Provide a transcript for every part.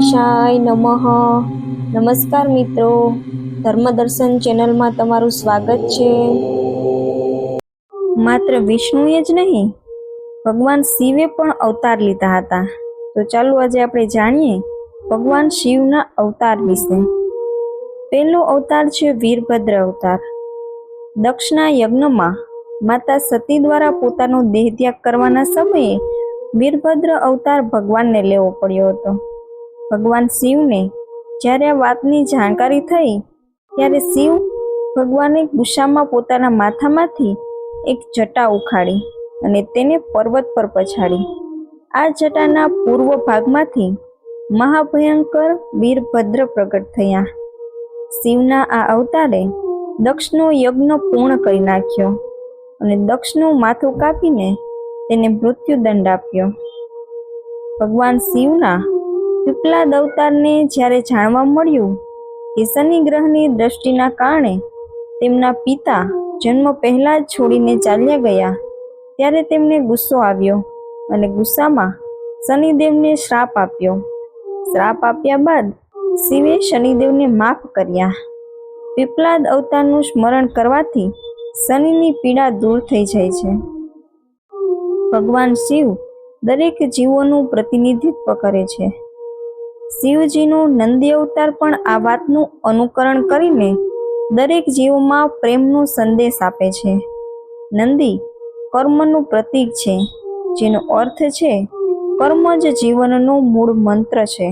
ગણેશાય નમઃ. નમસ્કાર મિત્રો. ધર્મદર્શન ચેનલમાં તમારું સ્વાગત છે. માત્ર વિષ્ણુએ જ નહીં, ભગવાન શિવે પણ અવતાર લીધા હતા. તો ચાલો આજે આપણે જાણીએ ભગવાન શિવના અવતાર વિશે. પહેલો અવતાર છે વીરભદ્ર અવતાર. દક્ષના યજ્ઞમાં માતા સતી દ્વારા પોતાનો દેહ ત્યાગ કરવાના સમયે વીરભદ્ર અવતાર ભગવાનને લેવો પડ્યો હતો. ભગવાન શિવને જ્યારે આ વાતની જાણકારી થઈ, ત્યારે શિવ ભગવાને ગુસ્સામાં પોતાના માથામાંથી એક જટા ઉખાડી અને તેને પર્વત પર પછાડી. આ જટાના પૂર્વ ભાગમાંથી મહાભયંકર વીરભદ્ર પ્રગટ થયા. શિવના આ અવતારે દક્ષનો યજ્ઞ પૂર્ણ કરી નાખ્યો અને દક્ષનું માથું કાપીને તેને મૃત્યુદંડ આપ્યો. ભગવાન શિવના પીપલાદ અવતારને જ્યારે જાણવા મળ્યું કે શનિ ગ્રહની દ્રષ્ટિના કારણે તેમના પિતા જન્મ પહેલા જ છોડીને ચાલ્યા ગયા, ત્યારે તેમને ગુસ્સો આવ્યો અને ગુસ્સામાં શનિદેવને શ્રાપ આપ્યો. શ્રાપ આપ્યા બાદ શિવે શનિદેવને માફ કર્યા. પીપલાદ અવતારનું સ્મરણ કરવાથી શનિની પીડા દૂર થઈ જાય છે. ભગવાન શિવ દરેક જીવોનું પ્રતિનિધિત્વ કરે છે. શિવજીનો નંદી અવતાર પણ આ વાતનું અનુકરણ કરીને દરેક જીવોમાં પ્રેમનો સંદેશ આપે છે. નંદી કર્મનું પ્રતીક છે, જેનો અર્થ છે કર્મ જ જીવનનો મૂળ મંત્ર છે.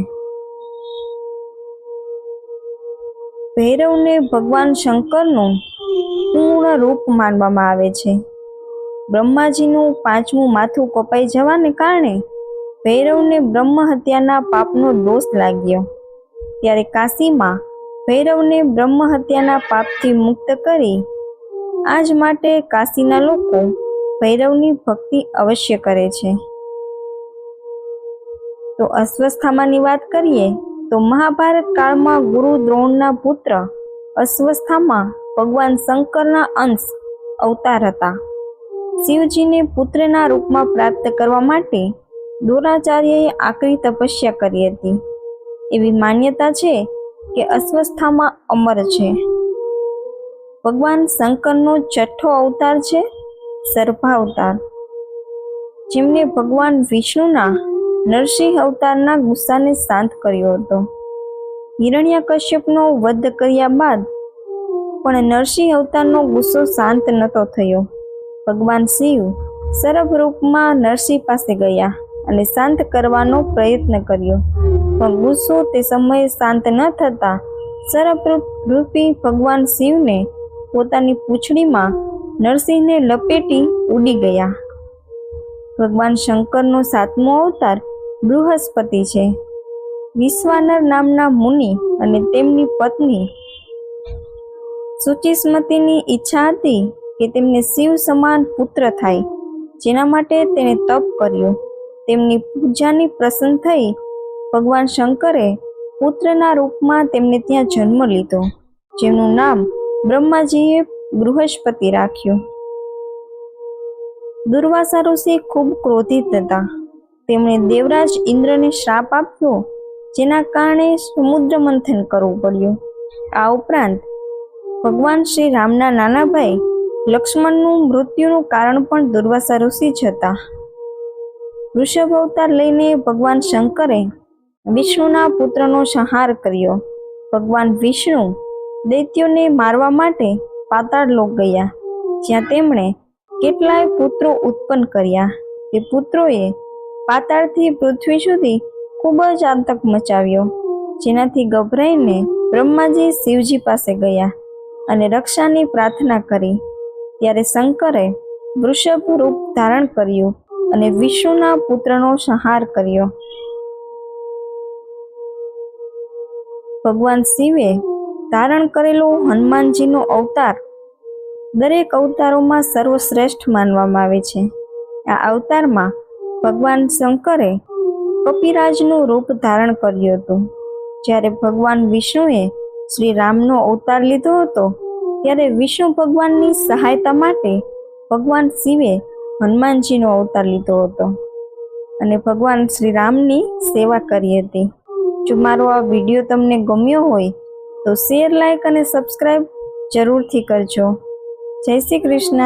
ભૈરવને ભગવાન શંકરનું પૂર્ણ રૂપ માનવામાં આવે છે. બ્રહ્માજીનું પાંચમું માથું કપાઈ જવાને કારણે ભૈરવને બ્રહ્મ હત્યાના પાપનો દોષ લાગ્યો. ત્યારે કાશીમાં ભૈરવને બ્રહ્મ હત્યાના પાપથી મુક્ત કરી, આજ માટે કાશીના લોકો ભૈરવની ભક્તિ અવશ્ય કરે છે. તો અસ્વસ્થામાની વાત કરીએ, તો મહાભારત કાળમાં ગુરુ દ્રોણના પુત્ર અસ્વસ્થામાં ભગવાન શંકરના અંશ અવતાર હતા. શિવજીને પુત્રના રૂપમાં પ્રાપ્ત કરવા માટે દ્રોણાચાર્યએ આકરી તપસ્યા કરી હતી. એવી માન્યતા છે કે અસ્વસ્થામાં અમર છે. ભગવાન શંકરનો છઠ્ઠો અવતાર છે, સર્ભાવતાર. જેમને ભગવાન વિષ્ણુના નરસિંહ અવતારના ગુસ્સાને શાંત કર્યો હતો. હિરણ્યકશ્યપનો વધ કર્યા બાદ પણ નરસિંહ અવતારનો ગુસ્સો શાંત નહોતો થયો. ભગવાન શિવ સરભ રૂપમાં નરસિંહ પાસે ગયા. અને શાંત કરવાનો પ્રયત્ન કર્યો. પણ ગુસ્સો તે સમયે શાંત ન થતા સરભ રૂપી ભગવાન શિવને પોતાની પૂંછડીમાં નરસિંહને લપેટી ઉડી ગયા. ભગવાન શંકરનો સાતમો અવતાર બૃહસ્પતિ છે. વિશ્વાનર નામના મુનિ અને તેમની પત્ની સુચિસ્મતીની ઈચ્છા હતી કે તેમને શિવ સમાન પુત્ર થાય, જેના માટે તેણે તપ કર્યું. તેમની પૂજાની પ્રસન્ન થઈ ભગવાન શંકરે પુત્રના રૂપમાં તેમને ત્યાં જન્મ લીધો, જેનું નામ બ્રહ્માજીએ બૃહસ્પતિ રાખ્યું. દુર્વાસા ઋષિ ખૂબ ક્રોધિત હતા. તેમણે દેવરાજ ઇન્દ્રને શ્રાપ આપ્યો, જેના કારણે સમુદ્ર મંથન કરવું પડ્યું. આ ઉપરાંત ભગવાન શ્રી રામના નાના ભાઈ લક્ષ્મણનું મૃત્યુનું કારણ પણ દુર્વાસા ઋષિ જ હતા. વૃષભ અવતાર લઈને ભગવાન શંકરે વિષ્ણુના પુત્રનો સંહાર કર્યો. ભગવાન વિષ્ણુ દૈત્યોને મારવા માટે પાતાળ લોક ગયા, જ્યાં તેમણે કેટલાય પુત્રો ઉત્પન્ન કર્યા. તે પુત્રોએ પાતાળથી પૃથ્વી સુધી ખૂબ જ આતંક મચાવ્યો, જેનાથી ગભરાઈને બ્રહ્માજી શિવજી પાસે ગયા અને રક્ષાની પ્રાર્થના કરી. ત્યારે શંકરે વૃષભ રૂપ ધારણ કર્યું. અને વિષ્ણુના પુત્રનો સંહાર કર્યો. ભગવાન શિવે ધારણ કરેલો હનુમાનજીનો અવતાર દરેક અવતારોમાં સર્વશ્રેષ્ઠ માનવામાં આવે છે. આ અવતારમાં ભગવાન શંકરે કપિરાજનું રૂપ ધારણ કર્યું હતું. જ્યારે ભગવાન વિષ્ણુએ શ્રી રામનો અવતાર લીધો હતો, ત્યારે વિષ્ણુ ભગવાનની સહાયતા માટે ભગવાન શિવે હનુમાનજીનો અવતાર લીધો હતો. અને ભગવાન શ્રી રામની સેવા કરી હતી. જો મારો આ વીડિયો તમને ગમ્યો હોય, તો શેર લાઈક અને સબસ્ક્રાઈબ જરૂરથી કરજો. જય શ્રી કૃષ્ણ.